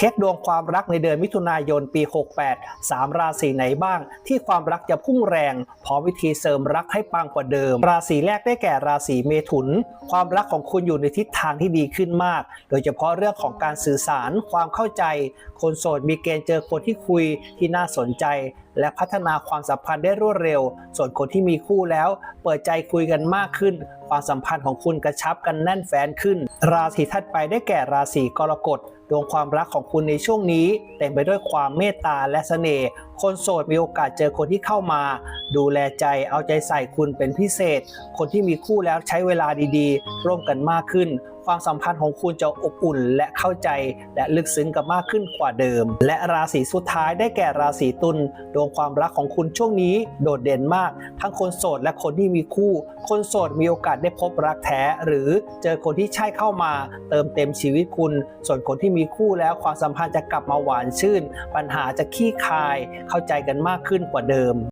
ช็คดวงความรักในเดือนมิถุนายนปี 68 3 ราศีไหนบ้าง ที่ความรักจะพุ่งแรงพร้อมวิธีเสริมรักให้ปังกว่าเดิม ราศีแรกได้แก่ราศีเมถุน ความรักของคุณอยู่ในทิศทางที่ดีขึ้นมาก โดยเฉพาะเรื่องของการสื่อสารความเข้าใจ คนโสดมีเกณฑ์เจอคนที่คุยที่น่าสนใจ และพัฒนาความสัมพันธ์ได้รวดเร็ว ส่วนคนที่มีคู่แล้ว เปิดใจคุยกันมากขึ้น ความสัมพันธ์ของคุณกระชับกันแน่นแฟ้นขึ้น ราศีถัดไปได้แก่ราศีกรกฎ ดวงความรักของคุณในช่วงนี้เต็มไปด้วยความเมตตาและเสน่ห์ คนโสดมีโอกาสเจอคนที่เข้ามา ดูแลใจเอาใจใส่คุณเป็นพิเศษ คนที่มีคู่แล้วใช้เวลาดีๆ ร่วมกันมากขึ้น ความสัมพันธ์ของคุณจะอบอุ่นและเข้าใจ และลึกซึ้งกันมากขึ้นกว่าเดิม และราศีสุดท้ายได้แก่ราศีตุลดวงความรักของคุณช่วงนี้โดดเด่นมาก ทั้งคนโสดและคนที่มีคู่ คนโสดมีโอกาสได้พบรักแท้ หรือเจอคนที่ใช่เข้ามา เติมเต็มชีวิตคุณ ส่วนคนที่มีคู่แล้วความสัมพันธ์จะกลับมาหวานชื่น ปัญหาจะขี้คายเข้าใจกันมากขึ้นกว่าเดิม